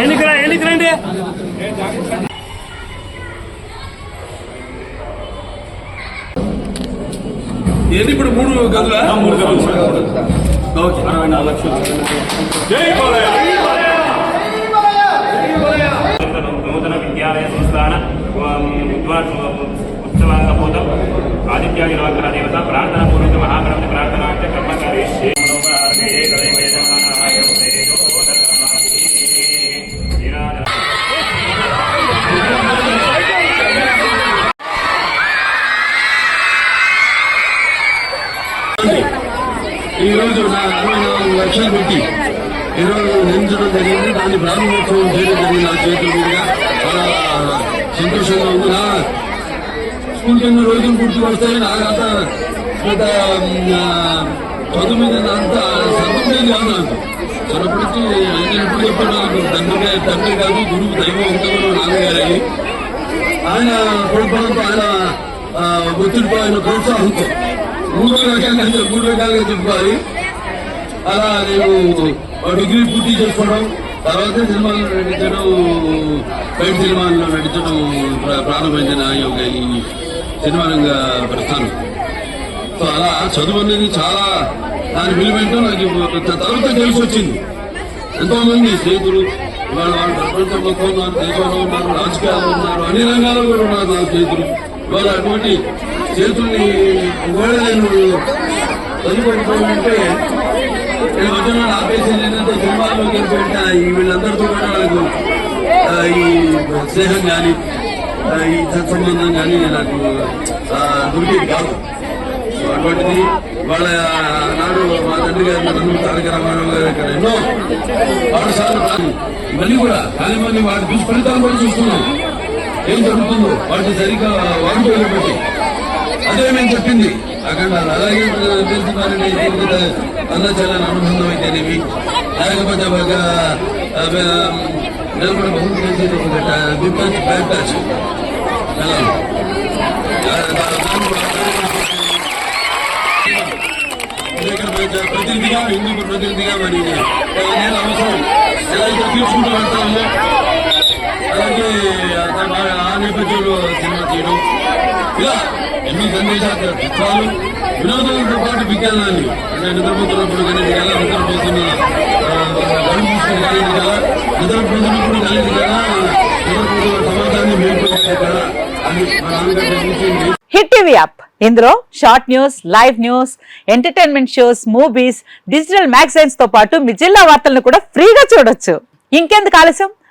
ఎన్నికరా ఎన్నికరండి ఏంటి ఇప్పుడు మూడు గదులా మూడు గదులు ఓకే అరవై నాలుగు లక్షలు నూతన విద్యాలయ సంస్థాన విద్వాన్ ఉత్సవాంగభూతం ఆదిత్యాగి నవగ్రహ ఈరోజు నా అరవై నాలుగు లక్షలు పెట్టి ఈరోజు నిందించడం జరిగింది. దాన్ని ప్రారంభోత్సవం చేయడం జరిగింది నా చేతుల మీదుగా. చాలా సంతోషంగా ఉంది. నా స్కూల్ కింద రోజులు గుర్తు వస్తాయి. నాకంత పెద్ద చదువు మీద అంత సర్వం లేదు కాదు నాకు. చిన్నప్పటి ఆయన ఎప్పుడు చెప్పాడు నాకు తండ్రి తండ్రి కాదు గురువు దైవం ఉంటామని నాన్నగారని. ఆయన కొడుకులతో ఆయన ఒత్తిడితో ఆయన ప్రోత్సాహంతో మూడు రకాలుగా మూడు రకాలుగా చెప్పుకోవాలి అలా నేను డిగ్రీ పూర్తి చేసుకోవడం తర్వాత సినిమాలు నటించడం బయట సినిమాల్లో నటించడం ప్ర- ప్రారంభించిన ఈ యొక్క ఈ సినిమా రంగ ప్రస్థానం. సో అలా చదువు అనేది చాలా దాని విలువేంటో నాకు ఇప్పుడు తర్వాత తెలిసి వచ్చింది. ఎంతోమంది స్నేహితులు ఇవాళ వాళ్ళు ప్రపంచం మొత్తం ఉన్నారు దేశంలో ఉన్నారు రాజకీయాల్లో ఉన్నారు అన్ని రంగాల్లో కూడా ఉన్నారు నా స్నేహితులు. ఇవాళ అటువంటి చేతుల్ని ఒకవేళ నేను చదువుకుంటే నేను వచ్చిన ఆపేసి ఏంటంటే సినిమాల్లోకి వెళ్ళిపోయిన వీళ్ళందరితో కూడా నాకు ఈ స్నేహం కానీ ఈ సత్సంబంధం కానీ నాకు ఆ, దొరికేది కాదు. అటువంటిది వాళ్ళ నాడు మా తండ్రి గారు నందమూరి తారక రామారావు గారు ఇక్కడ ఎన్నో పాఠశాలలు కానీ మళ్ళీ కూడా కానీ మళ్ళీ వాటి దుష్ఫలితాలు కూడా చూస్తున్నాం. ఏం జరుగుతుందో వాటిని సరిగ్గా వాడుకోలే పెట్టి. అదే మేము చెప్పింది. అక్కడ అలాగే తెలుసుకున్నారని అన్నచాలని అనుబంధం అయితేనేమి లేకపోతే ఒక నిలబడ బహుమతి చేసేది ఒక గుడ్ టచ్. టచ్ ప్రతినిధిగా హిందూ ప్రతినిధిగా మరి నేను అవసరం. ఎలా అయితే తీసుకుంటూ వెళ్తామో ఆ- నేపథ్యంలో సినిమా తీయడం. ఇలా సందేశాలు చిత్రాలు వినోదంతో పాటు విజ్ఞానాన్ని. అంటే నిద్రపోతున్నప్పుడు కానీ ఎలా నిద్రపోతున్న కలిగింది కదా. నిద్రపోతున్నప్పుడు కలిగింది కదా. నిద్రపోతున్న సమాజాన్ని కదా అని హిట్ టీవీ యాప్. ఇందులో short news live news entertainment shows movies digital మ్యాగజైన్స్తో పాటు మీ జిల్లా వార్తలను కూడా ఫ్రీగా చూడొచ్చు. ఇంకెందుకు ఆలస్యం?